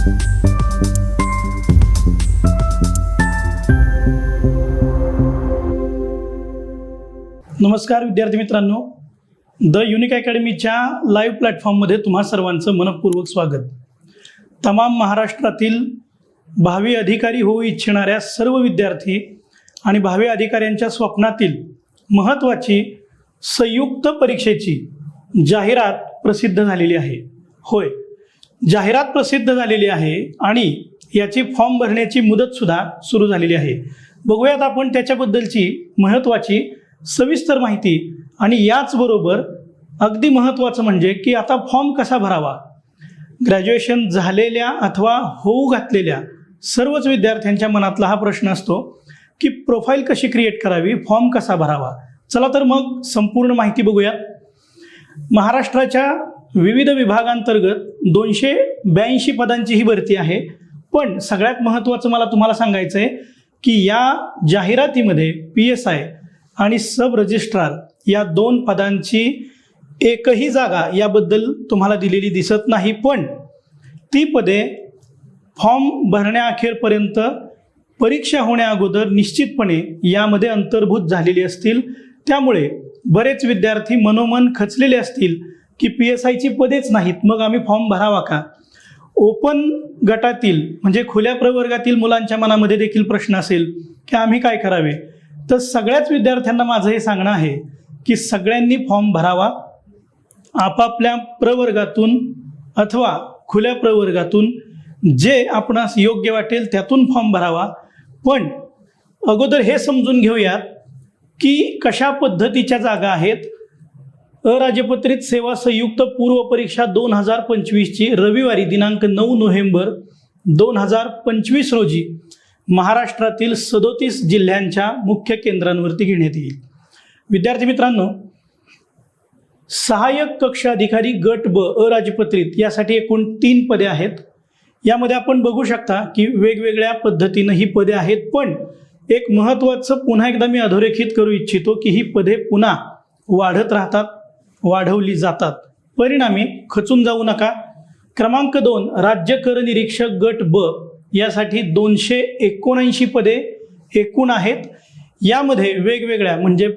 नमस्कार विद्यार्थी मित्रांनो. द युनिक अकॅडमीच्या लाईव्ह प्लॅटफॉर्ममध्ये तुम्हा सर्वांचं मनपूर्वक स्वागत. तमाम महाराष्ट्रातील भावी अधिकारी होऊ इच्छिणाऱ्या सर्व विद्यार्थी आणि भावी अधिकाऱ्यांच्या स्वप्नातील महत्त्वाची संयुक्त परीक्षेची जाहिरात प्रसिद्ध झालेली आहे. होय. जाहिरात प्रसिद्ध झालेली आहे आणि याची फॉर्म भरण्याची मुदतसुद्धा सुरू झालेली आहे. बघूयात आपण त्याच्याबद्दलची महत्त्वाची सविस्तर माहिती आणि याचबरोबर अगदी महत्त्वाचं म्हणजे की आता फॉर्म कसा भरावा? ग्रॅज्युएशन झालेल्या अथवा होऊ घातलेल्या सर्वच विद्यार्थ्यांच्या मनातला हा प्रश्न असतो की प्रोफाईल कशी क्रिएट करावी? फॉर्म कसा भरावा? चला तर मग संपूर्ण माहिती बघूया महाराष्ट्राच्या विविध विभागांतर्गत दोनशे ब्याऐंशी पदांची ही भरती आहे. पण सगळ्यात महत्त्वाचं मला तुम्हाला सांगायचं आहे की या जाहिरातीमध्ये पी एस आय आणि सब रजिस्ट्रार या दोन पदांची एकही जागा याबद्दल तुम्हाला दिलेली दिसत नाही. पण ती पदे फॉर्म भरण्याअखेरपर्यंत परीक्षा होण्याअगोदर निश्चितपणे यामध्ये अंतर्भूत झालेली असतील. त्यामुळे बरेच विद्यार्थी मनोमन खचलेले असतील. की पी एस आयची पदेच नाहीत. मग आम्ही फॉर्म भरावा का? ओपन गटातील म्हणजे खुल्या प्रवर्गातील मुलांच्या मनामध्ये देखील प्रश्न असेल की आम्ही काय करावे? तर सगळ्याच विद्यार्थ्यांना माझं हे सांगणं आहे की सगळ्यांनी फॉर्म भरावा. आपापल्या प्रवर्गातून अथवा खुल्या प्रवर्गातून जे आपणास योग्य वाटेल त्यातून फॉर्म भरावा. पण अगोदर हे समजून घेऊयात की कशा पद्धतीच्या जागा आहेत अराजपत्रित सेवा संयुक्त पूर्व परीक्षा दोन हजार पंचवीसची रविवारी दिनांक नऊ नोव्हेंबर दोन हजार पंचवीस रोजी महाराष्ट्रातील सदोतीस जिल्ह्यांच्या मुख्य केंद्रांवरती घेण्यात येईल. विद्यार्थी मित्रांनो सहाय्यक कक्ष अधिकारी गट ब अराजपत्रित यासाठी एकूण तीन पदे आहेत. यामध्ये आपण बघू शकता की वेगवेगळ्या पद्धतीनं ही पदे आहेत पण एक महत्त्वाचं पुन्हा एकदा मी अधोरेखित करू इच्छितो की ही पदे पुन्हा वाढत राहतात. वाढवली जातात. परिणामी खचून जाऊ नका. क्रमांक दोन राज्य कर निरीक्षक गट ब यासाठी दोनशे एकोणऐंशी पदे एकूण आहेत. यामध्ये वेगवेगळ्या म्हणजे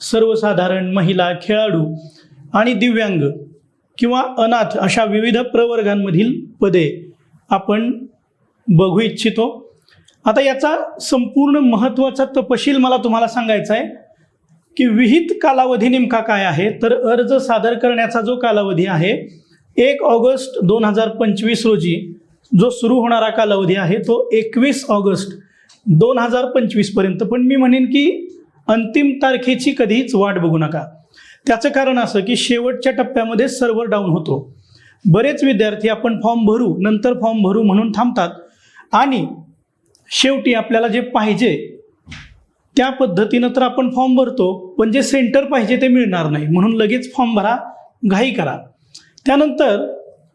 सर्वसाधारण महिला खेळाडू आणि दिव्यांग किंवा अनाथ अशा विविध प्रवर्गांमधील पदे आपण बघू इच्छितो. आता याचा संपूर्ण महत्त्वाचा तपशील मला तुम्हाला सांगायचा आहे. की विहित कालावधी नेमका काय आहे? तर अर्ज सादर करण्याचा जो कालावधी आहे एक ऑगस्ट दोन हजार पंचवीस रोजी जो सुरू होणारा कालावधी आहे तो एकवीस ऑगस्ट दोन हजार पंचवीसपर्यंत पण मी म्हणेन की अंतिम तारखेची कधीच वाट बघू नका. त्याचं कारण असं की शेवटच्या टप्प्यामध्ये सर्व्हर डाऊन होतो. बरेच विद्यार्थी आपण फॉर्म भरू नंतर फॉर्म भरू म्हणून थांबतात. आणि शेवटी आपल्याला जे पाहिजे त्या पद्धतीनं तर आपण फॉर्म भरतो पण जे सेंटर पाहिजे ते मिळणार नाही. म्हणून लगेच फॉर्म भरा घाई करा. त्यानंतर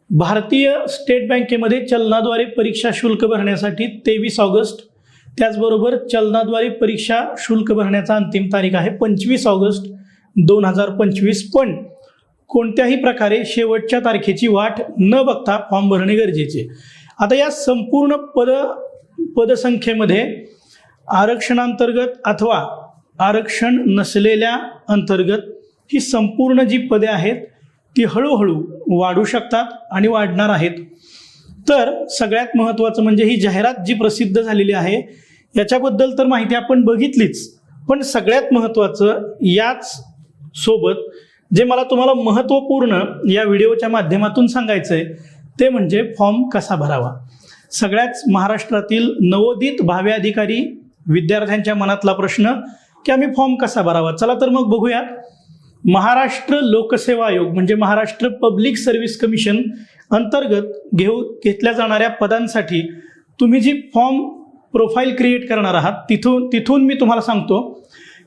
भारतीय स्टेट बँकेमध्ये चलनाद्वारे परीक्षा शुल्क भरण्यासाठी तेवीस ऑगस्ट त्याचबरोबर चलनाद्वारे परीक्षा शुल्क भरण्याचा अंतिम तारीख आहे पंचवीस ऑगस्ट दोन हजार पंचवीस. पण कोणत्याही प्रकारे शेवटच्या तारखेची वाट न बघता फॉर्म भरणे गरजेचे आता या संपूर्ण पद पदसंख्येमध्ये आरक्षणांतर्गत अथवा आरक्षण नसलेल्या अंतर्गत ही संपूर्ण जी पदे आहेत ती हळूहळू वाढू शकतात आणि वाढणार आहेत. तर सगळ्यात महत्त्वाचं म्हणजे ही जाहिरात जी प्रसिद्ध झालेली आहे याच्याबद्दल तर माहिती आपण बघितलीच पण सगळ्यात महत्त्वाचं याच सोबत जे मला तुम्हाला महत्त्वपूर्ण या व्हिडिओच्या माध्यमातून सांगायचं आहे ते म्हणजे फॉर्म कसा भरावा? सगळ्याच महाराष्ट्रातील नवोदित भावे अधिकारी विद्यार्थ्यांच्या मनातला प्रश्न की आम्ही फॉर्म कसा भरावा? चला तर मग बघूयात. महाराष्ट्र लोकसेवा आयोग म्हणजे महाराष्ट्र पब्लिक सर्व्हिस कमिशन अंतर्गत घेऊ घेतल्या जाणाऱ्या पदांसाठी तुम्ही जी फॉर्म प्रोफाईल क्रिएट करणार आहात तिथून तिथून मी तुम्हाला सांगतो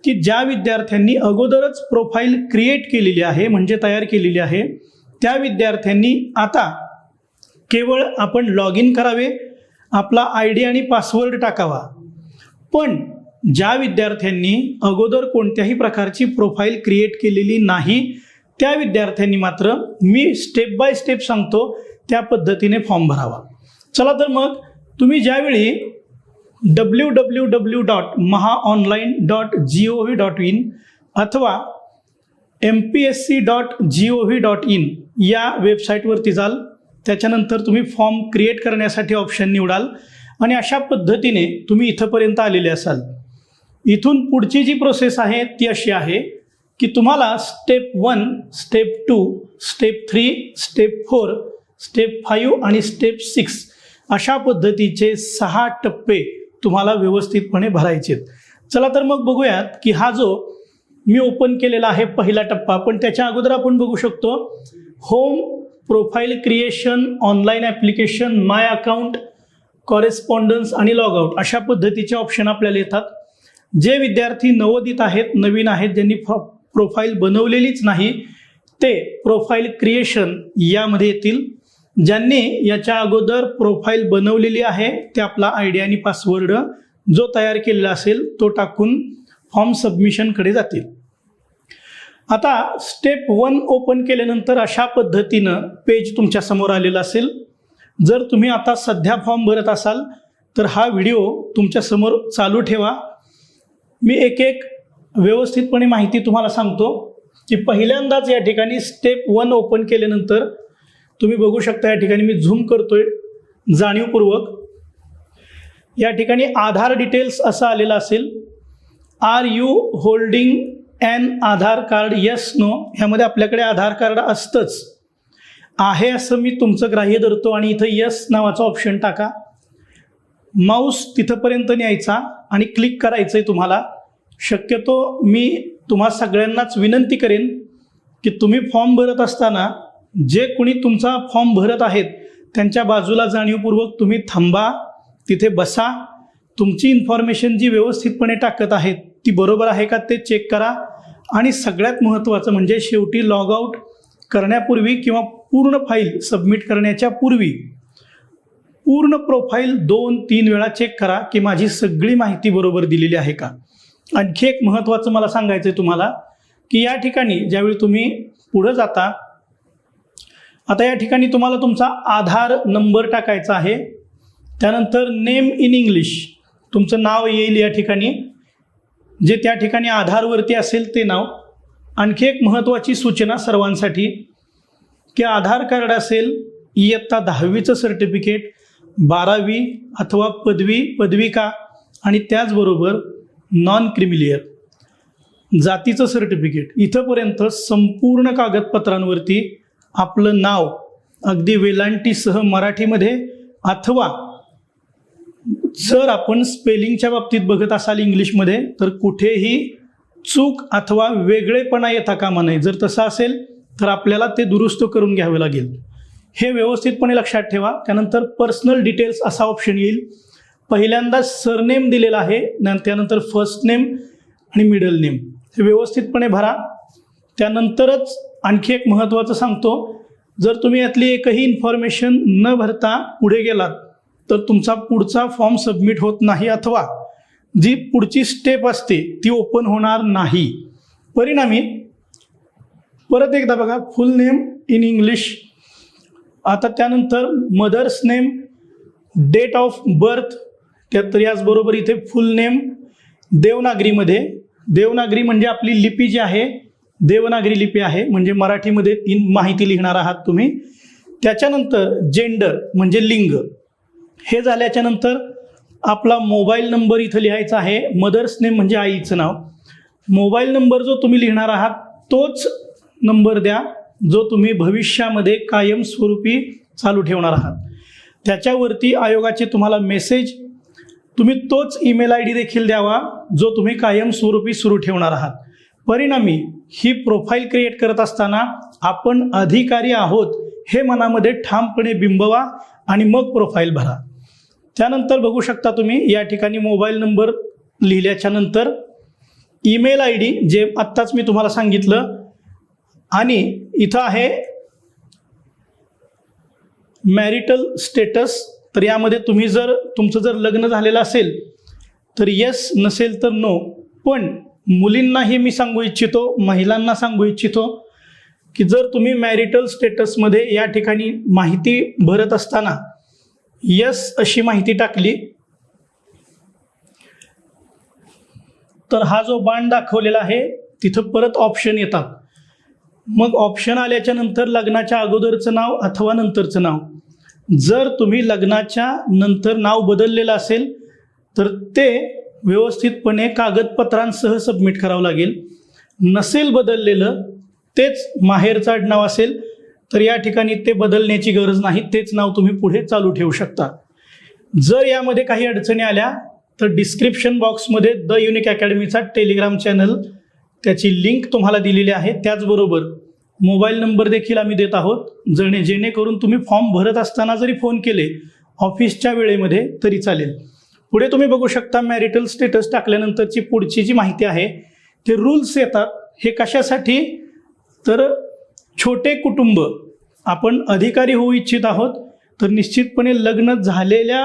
की ज्या विद्यार्थ्यांनी अगोदरच प्रोफाईल क्रिएट केलेली आहे म्हणजे तयार केलेली आहे त्या विद्यार्थ्यांनी आता केवळ आपण लॉग इन करावे आपला आय डी आणि पासवर्ड टाकावा. पण ज्या विद्यार्थ्यांनी अगोदर कोणत्याही प्रकारची प्रोफाईल क्रिएट केलेली नाही त्या विद्यार्थ्यांनी मात्र मी स्टेप बाय स्टेप सांगतो त्या पद्धतीने फॉर्म भरावा. चला तर मग तुम्ही ज्यावेळी W W W dot Maha online dot G O V dot in अथवा M P S C dot G O V dot in या वेबसाईटवरती जाल. त्याच्यानंतर तुम्ही फॉर्म क्रिएट करण्यासाठी ऑप्शन निवडाल. आणि अशा पद्धतीने तुम्ही इथंपर्यंत आलेले असाल. इथून पुढची जी प्रोसेस आहे ती अशी आहे की तुम्हाला step one step two step three step four step five आणि स्टेप सिक्स अशा पद्धतीचे सहा टप्पे तुम्हाला व्यवस्थितपणे भरायचे आहेत. चला तर मग बघूयात की हा जो मी ओपन केलेला आहे पहिला टप्पा पण त्याच्या अगोदर आपण बघू शकतो. Home profile creation online application my account correspondence आणि लॉगआउट अशा पद्धतीचे ऑप्शन आपल्याला येतात. जे विद्यार्थी नवोदित आहेत नवीन आहेत ज्यांनी प्रोफाईल बनवलेलीच नाही ते प्रोफाईल क्रिएशन यामध्ये येतील. ज्यांनी याच्या अगोदर प्रोफाईल बनवलेली आहे ते आपला आय डी आणि पासवर्ड जो तयार केलेला असेल तो टाकून फॉर्म सबमिशनकडे जातील. आता स्टेप वन ओपन केल्यानंतर अशा पद्धतीनं पेज तुमच्यासमोर आलेलं असेल. जर तुम्ही आता सध्या फॉर्म भरत असाल तर हा व्हिडिओ तुमच्यासमोर चालू ठेवा. मी एक एक व्यवस्थितपणे माहिती तुम्हाला सांगतो की पहिल्यांदाच या ठिकाणी स्टेप वन ओपन केल्यानंतर तुम्ही बघू शकता या ठिकाणी मी झूम करतोय जाणीवपूर्वक. या ठिकाणी आधार डिटेल्स असं आलेलं असेल. Are you holding an Aadhaar card yes no ह्यामध्ये आपल्याकडे आधार कार्ड असतंच. आहे असं मी तुमचं ग्राह्य धरतो आणि इथं यस नावाचा ऑप्शन टाका. माऊस तिथंपर्यंत न्यायचा आणि क्लिक करायचं आहे तुम्हाला. शक्यतो मी तुम्हा सगळ्यांनाच विनंती करेन की तुम्ही फॉर्म भरत असताना जे कोणी तुमचा फॉर्म भरत आहेत त्यांच्या बाजूला जाणीवपूर्वक तुम्ही थांबा तिथे बसा. तुमची इन्फॉर्मेशन जी व्यवस्थितपणे टाकत आहेत ती बरोबर आहे का ते चेक करा. आणि सगळ्यात महत्त्वाचं म्हणजे शेवटी लॉग आऊट करण्यापूर्वी किंवा पूर्ण फाईल सबमिट करण्याच्या पूर्वी पूर्ण प्रोफाईल दोन तीन वेळा चेक करा की माझी सगळी माहिती बरोबर दिलेली आहे का? आणखी एक महत्त्वाचं मला सांगायचं आहे तुम्हाला की या ठिकाणी ज्यावेळी तुम्ही पुढं जाता आता या ठिकाणी तुम्हाला तुमचा आधार नंबर टाकायचा आहे. त्यानंतर नेम इन इंग्लिश तुमचं नाव येईल या ठिकाणी. जे त्या ठिकाणी आधारवरती असेल ते नाव. आणखी एक महत्त्वाची सूचना सर्वांसाठी की आधार कार्ड असेल इयत्ता दहावीचं सर्टिफिकेट बारावी अथवा पदवी पदविका आणि त्याचबरोबर नॉन क्रिमिलियर जातीचं सर्टिफिकेट इथंपर्यंत संपूर्ण कागदपत्रांवरती आपलं नाव अगदी वेलांटीसह मराठीमध्ये अथवा जर आपण स्पेलिंगच्या बाबतीत बघत असाल इंग्लिशमध्ये तर कुठेही चूक अथवा वेगळेपणा येता कामा नये. जर तसं असेल तर आपल्याला ते दुरुस्त करून घ्यावे लागेल. हे व्यवस्थितपणे लक्षात ठेवा. त्यानंतर पर्सनल डिटेल्स असा ऑप्शन येईल. पहिल्यांदा सरनेम दिलेला आहे. न त्यानंतर फर्स्ट नेम आणि मिडल नेम हे व्यवस्थितपणे भरा. त्यानंतरच आणखी एक महत्त्वाचं सांगतो. जर तुम्ही यातली एकही इन्फॉर्मेशन न भरता पुढे गेलात तर तुमचा पुढचा फॉर्म सबमिट होत नाही अथवा जी पुढची स्टेप असते ती ओपन होणार नाही. परिणामी परत एकदा बघा फुल नेम इन इंग्लिश आता त्यानंतर mother's name date of birth त्यात याचबरोबर इथे फुल नेम देवनागरीमध्ये. देवनागरी म्हणजे आपली लिपी जी आहे देवनागरी लिपी आहे म्हणजे मराठीमध्ये इन माहिती लिहिणार आहात तुम्ही. त्याच्यानंतर जेंडर म्हणजे लिंग. हे झाल्याच्यानंतर आपला मोबाईल नंबर इथं लिहायचा आहे. मदर्स नेम म्हणजे आईचं नाव. मोबाईल नंबर जो तुम्ही लिहिणार आहात तोच नंबर द्या जो तुम्ही भविष्यामध्ये कायमस्वरूपी चालू ठेवणार आहात. त्याच्यावरती आयोगाचे तुम्हाला मेसेज तुम्ही तोच ईमेल आय डी देखील द्यावा जो तुम्ही कायमस्वरूपी सुरू ठेवणार आहात. परिणामी ही प्रोफाईल क्रिएट करत असताना आपण अधिकारी आहोत हे मनामध्ये ठामपणे बिंबवा आणि मग प्रोफाईल भरा. त्यानंतर बघू शकता तुम्ही या ठिकाणी मोबाईल नंबर लिहिल्याच्या नंतर ईमेल आय डी जे आत्ताच मी तुम्हाला सांगितलं आणि इथं आहे मॅरिटल स्टेटस. तर यामध्ये तुम्ही जर तुमचं जर लग्न झालेलं असेल तर येस नसेल तर नो पण मुलींनाही मी सांगू इच्छितो महिलांना सांगू इच्छितो की जर तुम्ही मॅरिटल स्टेटसमध्ये या ठिकाणी माहिती भरत असताना यस अशी माहिती टाकली. तर हा जो बाण दाखवलेला आहे तिथं परत ऑप्शन येतात. मग ऑप्शन आल्याच्यानंतर लग्नाच्या अगोदरचं नाव अथवा नंतरचं नाव. जर तुम्ही लग्नाच्या नंतर नाव बदललेलं असेल तर ते व्यवस्थितपणे कागदपत्रांसह सबमिट करावं लागेल. नसेल बदललेलं तेच माहेरचं आडनाव असेल तर या ठिकाणी ते बदलण्याची गरज नाही तेच नाव तुम्ही पुढे चालू ठेवू शकता. जर यामध्ये काही अडचणी आल्या तर डिस्क्रिप्शन बॉक्समध्ये द युनिक अकॅडमीचा टेलिग्राम चॅनल त्याची लिंक तुम्हाला दिलेली आहे. त्याचबरोबर मोबाईल नंबर देखील आम्ही देत आहोत. जणे जेणेकरून तुम्ही फॉर्म भरत असताना जरी फोन केले ऑफिसच्या वेळेमध्ये तरी चालेल. पुढे तुम्ही बघू शकता मॅरिटल स्टेटस टाकल्यानंतरची पुढची जी माहिती आहे ते रूल्स येतात. हे कशासाठी? तर छोटे कुटुंब आपण अधिकारी होऊ इच्छित आहोत तर निश्चितपणे लग्न झालेल्या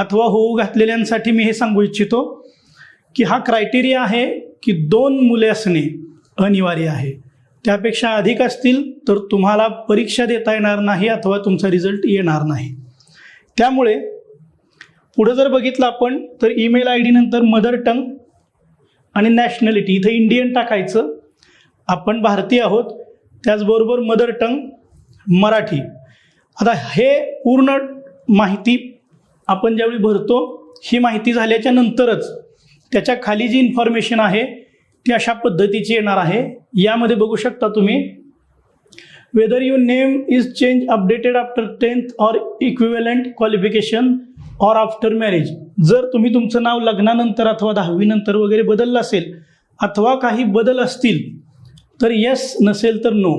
अथवा होऊ घातलेल्यांसाठी मी हे सांगू इच्छितो की हा क्रायटेरिया आहे की दोन मुले असणे अनिवार्य आहे. त्यापेक्षा अधिक असतील तर तुम्हाला परीक्षा देता येणार नाही अथवा तुमचा रिझल्ट येणार नाही. त्यामुळे पुढं जर बघितलं आपण तर ईमेल आय डी नंतर मदर टंग आणि नॅशनॅलिटी इथं इंडियन टाकायचं. आपण भारतीय आहोत त्याचबरोबर मदर टंग मराठी. आता हे पूर्ण माहिती आपण ज्यावेळी भरतो ही माहिती झाल्याच्या नंतरच त्याच्याखाली जी इन्फॉर्मेशन आहे ती अशा पद्धतीची येणार आहे. यामध्ये बघू शकता तुम्ही whether you name is change updated after tenth or equivalent qualification or after marriage जर तुम्ही तुमचं नाव लग्नानंतर अथवा दहावीनंतर वगैरे बदललं असेल अथवा काही बदल असतील तर येस नसेल तर नो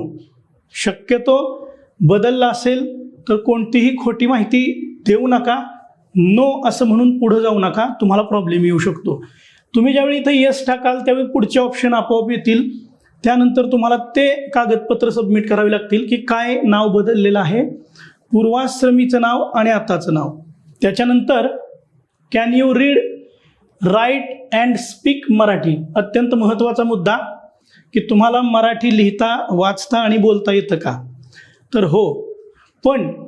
शक्यतो बदलला असेल तर कोणतीही खोटी माहिती देऊ नका. नो असं म्हणून पुढं जाऊ नका. तुम्हाला प्रॉब्लेम येऊ शकतो. तुम्ही ज्यावेळी इथं येस टाकाल त्यावेळी पुढचे ऑप्शन आपोआप येतील. त्यानंतर तुम्हाला ते कागदपत्र सबमिट करावे लागतील की काय नाव बदललेलं आहे. पूर्वाश्रमीचं नाव आणि आताचं नाव. त्याच्यानंतर can you read write and speak Marathi? अत्यंत महत्त्वाचा मुद्दा. की तुम्हाला मराठी लिहिता वाचता आणि बोलता येतं का? तर हो. पण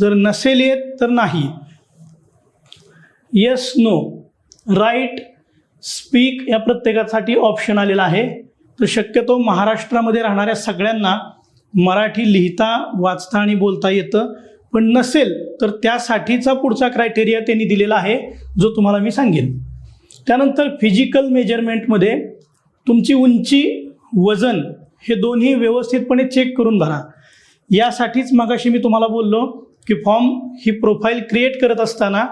जर नसेल येत तर नाही. येस नो राईट स्पीक या प्रत्येकासाठी ऑप्शन आलेला आहे. तर शक्यतो महाराष्ट्रामध्ये राहणाऱ्या सगळ्यांना मराठी लिहिता वाचता आणि बोलता येतं. पण नसेल तर त्यासाठीचा पुढचा क्रायटेरिया त्यांनी दिलेला आहे जो तुम्हाला मी सांगेन. त्यानंतर फिजिकल मेजरमेंटमध्ये तुमची उंची वजन हे दोन्ही व्यवस्थितपणे चेक करून भरा यासाठीच मागाशी मी तुम्हाला बोललो की फॉर्म ही प्रोफाईल क्रिएट करत असताना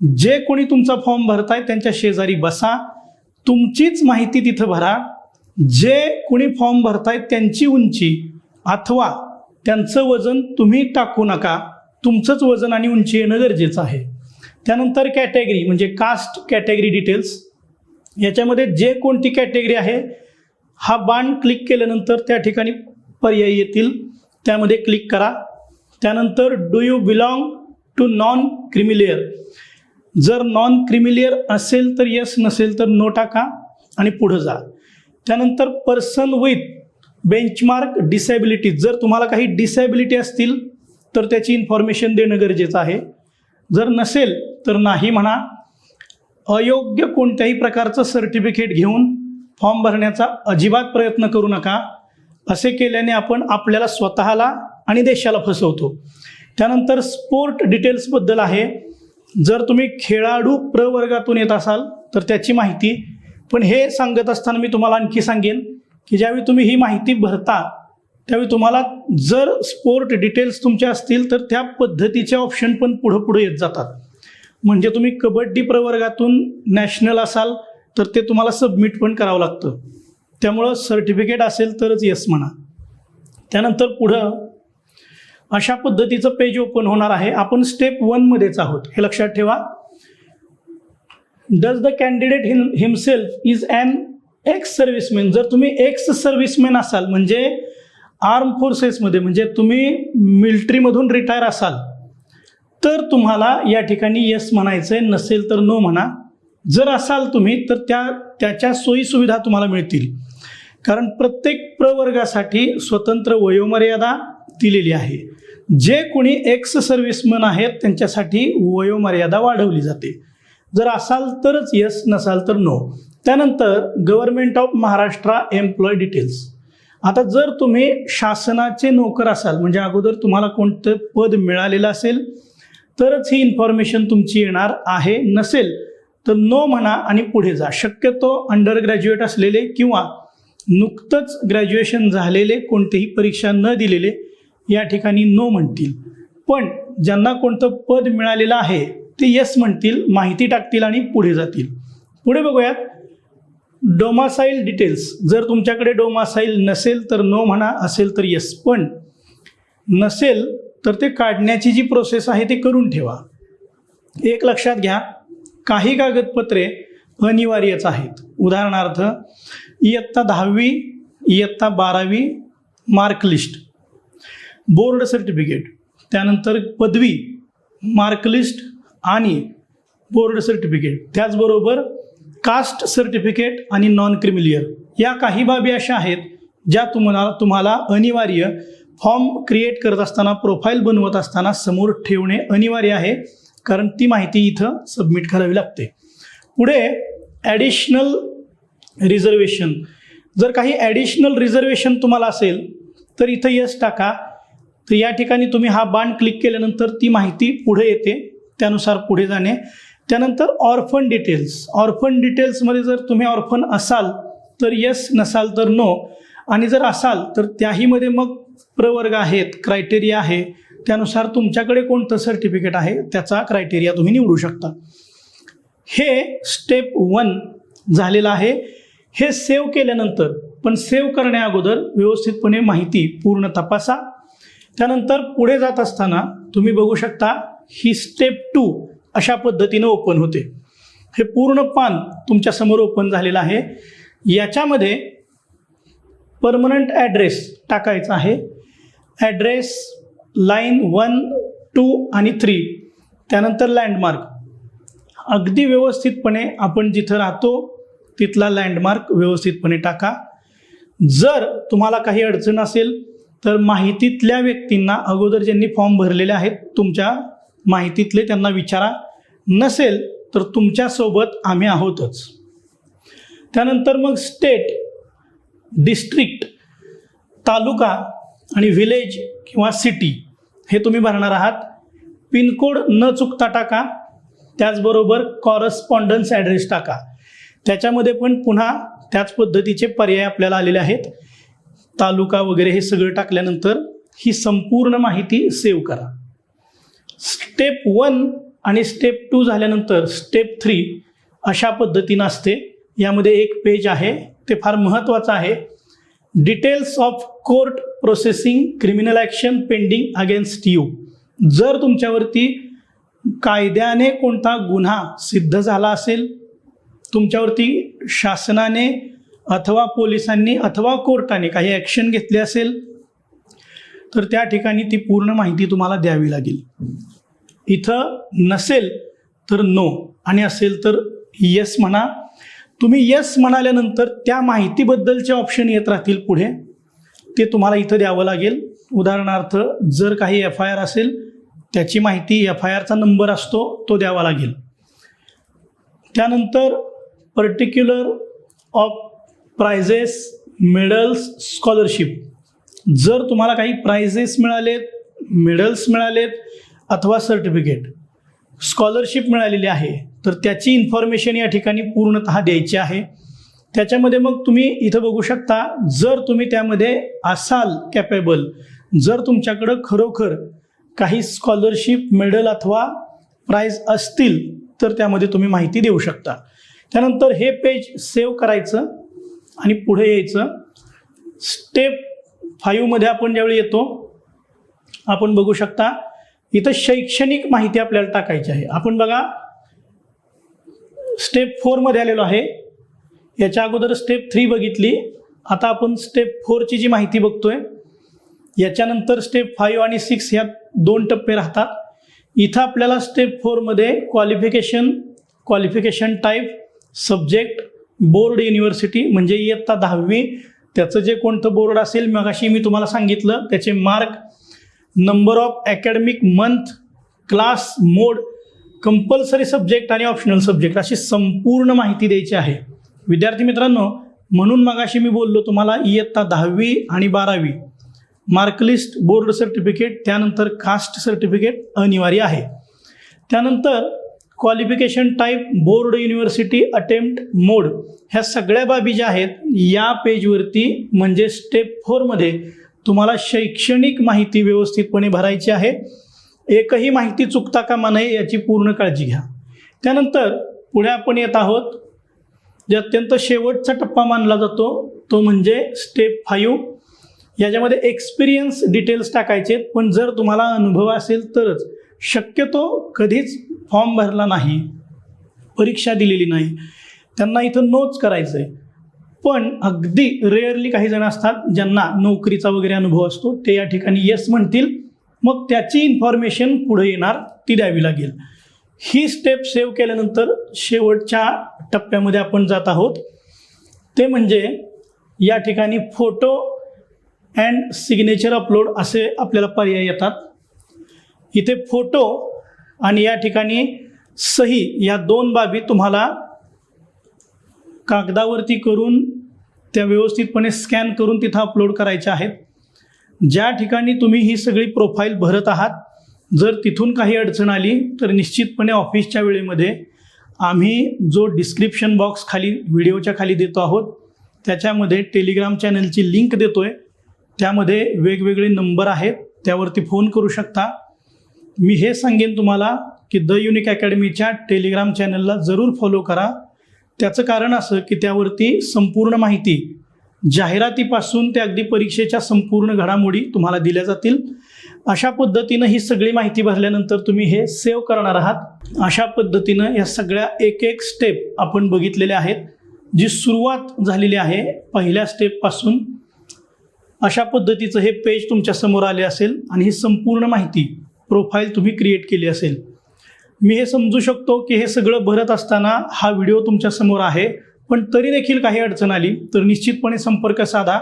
जे कोणी तुमचा फॉर्म भरताय त्यांच्या शेजारी बसा. तुमचीच माहिती तिथं भरा. जे कोणी फॉर्म आहेत त्यांची उंची अथवा त्यांचं वजन तुम्ही टाकू नका. तुमचंच वजन आणि उंची येणं गरजेचं आहे. त्यानंतर कॅटेगरी म्हणजे कास्ट कॅटेगरी डिटेल्स याच्यामध्ये जे कोणती कॅटेगरी आहे हा बाण क्लिक केल्यानंतर त्या ठिकाणी पर्याय येतील. त्यामध्ये क्लिक करा. त्यानंतर do you belong to non creamy layer जर नॉन क्रिमिलेअर असेल तर येस नसेल तर नो टाका आणि पुढं जा. त्यानंतर पर्सन विथ बेंचमार्क डिसॅबिलिटी जर तुम्हाला काही डिसॅबिलिटी असतील तर त्याची इन्फॉर्मेशन देणं गरजेचं आहे. जर नसेल तर नाही म्हणा. अयोग्य कोणत्याही प्रकारचं सर्टिफिकेट घेऊन फॉर्म भरण्याचा अजिबात प्रयत्न करू नका. असे केल्याने आपण आपल्याला स्वतःला आणि देशाला फसवतो. त्यानंतर स्पोर्ट डिटेल्सबद्दल आहे. जर तुम्ही खेळाडू प्रवर्गातून येत असाल तर त्याची माहिती. पण हे सांगत असताना मी तुम्हाला आणखी सांगेन की ज्यावेळी तुम्ही ही माहिती भरता त्यावेळी तुम्हाला जर स्पोर्ट डिटेल्स तुमच्या असतील तर त्या पद्धतीचे ऑप्शन पण पुढं पुढं येत जातात. म्हणजे तुम्ही कबड्डी प्रवर्गातून नॅशनल असाल तर ते तुम्हाला सबमिट पण करावं लागतं. त्यामुळं सर्टिफिकेट असेल तरच येस म्हणा. त्यानंतर पुढं अशा पद्धतीचं पेज ओपन होणार आहे. आपण स्टेप वनमध्येच आहोत. हे लक्षात ठेवा. Does the candidate him himself is an ex serviceman जर तुम्ही एक्स सर्व्हिसमॅन असाल म्हणजे आर्म फोर्सेसमध्ये म्हणजे तुम्ही मिलिटरीमधून रिटायर असाल तर तुम्हाला या ठिकाणी येस म्हणायचं आहे नसेल तर नो म्हणा. जर असाल तुम्ही तर त्या त्याच्या सोयीसुविधा तुम्हाला मिळतील. कारण प्रत्येक प्रवर्गासाठी स्वतंत्र वयोमर्यादा दिलेली आहे. जे कोणी एक्स सर्व्हिसमन आहेत त्यांच्यासाठी वयोमर्यादा वाढवली जाते. जर असाल तरच यस नसाल तर नो त्यानंतर government of Maharashtra employ details आता जर तुम्ही शासनाचे नोकर असाल म्हणजे अगोदर तुम्हाला कोणतं पद मिळालेलं असेल तरच ही इन्फॉर्मेशन तुमची येणार आहे नसेल तर नो म्हणा आणि पुढे जा. शक्यतो अंडर ग्रॅज्युएट असलेले किंवा नुकतंच ग्रॅज्युएशन झालेले कोणतेही परीक्षा न दिलेले या ठिकाणी नो म्हणतील. पण ज्यांना कोणतं पद मिळालेलं आहे ते येस म्हणतील माहिती टाकतील आणि पुढे जातील. पुढे बघूयात. डोमासाईल डिटेल्स जर तुमच्याकडे डोमासाईल नसेल तर नो म्हणा असेल तर येस पण नसेल तर ते काढण्याची जी प्रोसेस आहे ते करून ठेवा. एक लक्षात घ्या. काही कागदपत्रे अनिवार्यच आहेत. उदाहरणार्थ इयत्ता दहावी इयत्ता बारावी मार्कलिस्ट बोर्ड सर्टिफिकेट त्यानंतर पदवी मार्कलिस्ट आणि बोर्ड सर्टिफिकेट. त्याचबरोबर कास्ट सर्टिफिकेट आणि नॉन क्रिमिलियर या काही बाबी अशा आहेत ज्या तुम्हाला तुम्हाला अनिवार्य फॉर्म क्रिएट करत असताना प्रोफाईल बनवत असताना समोर ठेवणे अनिवार्य आहे. कारण ती माहिती इथं सबमिट करावी लागते. पुढे ॲडिशनल रिझर्वेशन जर काही ॲडिशनल रिझर्वेशन तुम्हाला असेल तर इथं यस टाका. तर या ठिकाणी तुम्ही हा बाण क्लिक केल्यानंतर ती माहिती पुढे येते त्यानुसार पुढे जाणे. त्यानंतर ऑर्फन डिटेल्स ऑर्फन डिटेल्समध्ये जर तुम्ही ऑर्फन असाल तर येस नसाल तर नो आणि जर असाल तर त्याहीमध्ये मग प्रवर्ग आहेत क्रायटेरिया आहे. त्यानुसार तुमच्याकडे कोणतं सर्टिफिकेट आहे त्याचा क्रायटेरिया तुम्ही निवडू शकता. हे स्टेप वन झालेलं आहे. हे सेव्ह केल्यानंतर पण सेव्ह करण्या अगोदर व्यवस्थितपणे माहिती पूर्ण तपासा. त्यानंतर पुढे जात असताना तुम्ही बघू शकता ही स्टेप टू अशा पद्धतीनं ओपन होते. हे पूर्ण पान तुमच्यासमोर ओपन झालेलं आहे. याच्यामध्ये परमनंट ॲड्रेस टाकायचा आहे. ॲड्रेस लाईन वन टू आणि थ्री. त्यानंतर लँडमार्क अगदी व्यवस्थितपणे आपण जिथं राहतो तिथला लँडमार्क व्यवस्थितपणे टाका. जर तुम्हाला काही अडचण असेल तर माहितीतल्या व्यक्तींना अगोदर ज्यांनी फॉर्म भरलेले आहेत तुमच्या माहितीतले त्यांना विचारा. नसेल तर तुमच्यासोबत आम्ही आहोतच. त्यानंतर मग स्टेट डिस्ट्रिक्ट तालुका आणि व्हिलेज किंवा सिटी हे तुम्ही भरणार आहात. पिनकोड न चुकता टाका. त्याचबरोबर कॉरस्पॉन्डन्स ॲड्रेस टाका. त्याच्यामध्ये पण पुन्हा त्याच पद्धतीचे पर्याय आपल्याला आलेले आहेत. तालुका वगैरे हे सगळं टाकल्यानंतर ही संपूर्ण माहिती सेव्ह करा. स्टेप वन आणि स्टेप टू झाल्यानंतर स्टेप थ्री अशा पद्धतीनं असते. यामध्ये एक पेज आहे. ते फार महत्त्वाचं आहे. Details of court processing criminal action pending against you जर तुमच्यावरती कायद्याने कोणता गुन्हा सिद्ध झाला असेल तुमच्यावरती शासनाने अथवा पोलिसांनी अथवा कोर्टाने काही ॲक्शन घेतले असेल तर त्या ठिकाणी ती पूर्ण माहिती तुम्हाला द्यावी लागेल. इथं नसेल तर नो आणि असेल तर येस म्हणा तुम्ही येस म्हणाल्यानंतर त्या माहितीबद्दलचे ऑप्शन येत राहतील पुढे. ते तुम्हाला इथं द्यावं लागेल. उदाहरणार्थ जर काही एफ आय आर असेल त्याची माहिती एफ आय आरचा नंबर असतो तो द्यावा लागेल. त्यानंतर particular of prizes medals scholarship जर तुम्हाला काही प्राइजेस मिळालेत मेडल्स मिळालेत अथवा सर्टिफिकेट स्कॉलरशिप मिळालेली आहे तर त्याची इन्फॉर्मेशन या ठिकाणी पूर्णतः द्यायची आहे. त्याच्यामध्ये मग तुम्ही इथं बघू शकता जर तुम्ही त्यामध्ये असाल कॅपेबल जर तुमच्याकडं खरोखर काही स्कॉलरशिप मेडल अथवा प्राईज असतील तर त्यामध्ये तुम्ही माहिती देऊ शकता. त्यानंतर हे पेज सेव्ह करायचं आणि पुढे यायचं. स्टेप फाईव्हमध्ये आपण ज्यावेळी येतो आपण बघू शकता इथं शैक्षणिक माहिती आपल्याला टाकायची आहे. आपण बघा स्टेप फोरमध्ये आलेलो आहे. याच्या अगोदर स्टेप थ्री बघितली. आता आपण स्टेप फोरची जी माहिती बघतोय याच्यानंतर स्टेप फाईव्ह आणि सिक्स ह्या दोन टप्पे राहतात. इथं आपल्याला स्टेप फोरमध्ये qualification qualification type subject board university म्हणजे इयत्ता दहावी. त्याचं जे कोणतं बोर्ड असेल मग अशी मी तुम्हाला सांगितलं त्याचे mark number of academic month class mode compulsory subject आणि ऑप्शनल सब्जेक्ट अशी संपूर्ण माहिती द्यायची आहे. विद्यार्थी मित्रांनो म्हणून मगाशी मी बोललो तुम्हाला इयत्ता दहावी आणि बारावी. मार्कलिस्ट बोर्ड सर्टिफिकेट त्यानंतर कास्ट सर्टिफिकेट अनिवार्य आहे. त्यानंतर qualification type board university attempt mode ह्या सगळ्या बाबी ज्या आहेत या पेजवरती म्हणजे स्टेप फोरमध्ये तुम्हाला शैक्षणिक माहिती व्यवस्थितपणे भरायची आहे. एकही माहिती चुकता कामा नये याची पूर्ण काळजी घ्या. त्यानंतर पुढे आपण येत आहोत जे अत्यंत शेवटचा टप्पा मानला जातो तो म्हणजे स्टेप फाईव्ह याच्यामध्ये एक्सपिरियन्स डिटेल्स टाकायचे आहेत. पण जर तुम्हाला अनुभव असेल तरच. शक्यतो कधीच फॉर्म भरला नाही परीक्षा दिलेली नाही. त्यांना इथं नोच करायचं आहे पण अगदी रेअरली काही जण असतात ज्यांना नोकरीचा वगैरे अनुभव असतो ते या ठिकाणी येस म्हणतील. मग त्याची इन्फॉर्मेशन पुढे येणार ती द्यावी लागेल. ही स्टेप सेव्ह केल्यानंतर शेवटच्या टप्प्यामध्ये आपण जात आहोत. ते म्हणजे या ठिकाणी फोटो अँड सिग्नेचर अपलोड असे आपल्याला पर्याय येतात. इथे फोटो आणि या ठिकाणी सही या दोन बाबी तुम्हाला कागदावरती करून त्या व्यवस्थितपणे स्कॅन करून तिथं अपलोड करायच्या आहेत. ज्या ठिकाणी तुम्ही ही सगळी प्रोफाईल भरत आहात जर तिथून काही अडचण आली तर निश्चितपणे ऑफिसच्या वेळेमध्ये आम्ही जो डिस्क्रिप्शन बॉक्स खाली व्हिडिओच्या खाली देतो आहोत त्याच्यामध्ये टेलिग्राम चॅनलची लिंक देतो आहे त्यामध्ये वेगवेगळे नंबर आहेत त्यावरती फोन करू शकता. मी हे सांगेन तुम्हाला की द युनिक अकॅडमीच्या टेलिग्राम चॅनलला जरूर फॉलो करा. त्याचं कारण असं की त्यावरती संपूर्ण माहिती जाहिरातीपासून ते अगदी परीक्षेच्या संपूर्ण घडामोडी तुम्हाला दिल्या जातील. अशा पद्धतीनं ही सगळी माहिती भरल्यानंतर तुम्ही हे सेव्ह करणार आहात. अशा पद्धतीनं या सगळ्या एक एक स्टेप आपण बघितलेल्या आहेत. जी सुरुवात झालेली आहे पहिल्या स्टेपपासून अशा पद्धतीचं हे पेज तुमच्यासमोर आले असेल आणि ही संपूर्ण माहिती प्रोफाईल तुम्ही क्रिएट केली असेल. मी हे समजू शकतो की हे सगळं भरत असताना हा व्हिडिओ तुमच्यासमोर आहे. पण तरी देखील काही अडचण आली तर निश्चितपणे संपर्क साधा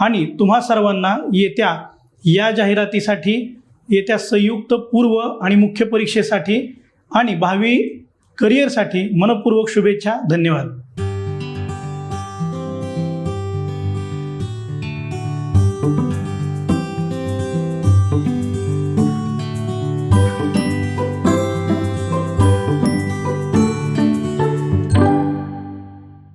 आणि तुम्हा सर्वांना येत्या या जाहिरातीसाठी येत्या संयुक्त पूर्व आणि मुख्य परीक्षेसाठी आणि भावी करिअरसाठी मनपूर्वक शुभेच्छा धन्यवाद.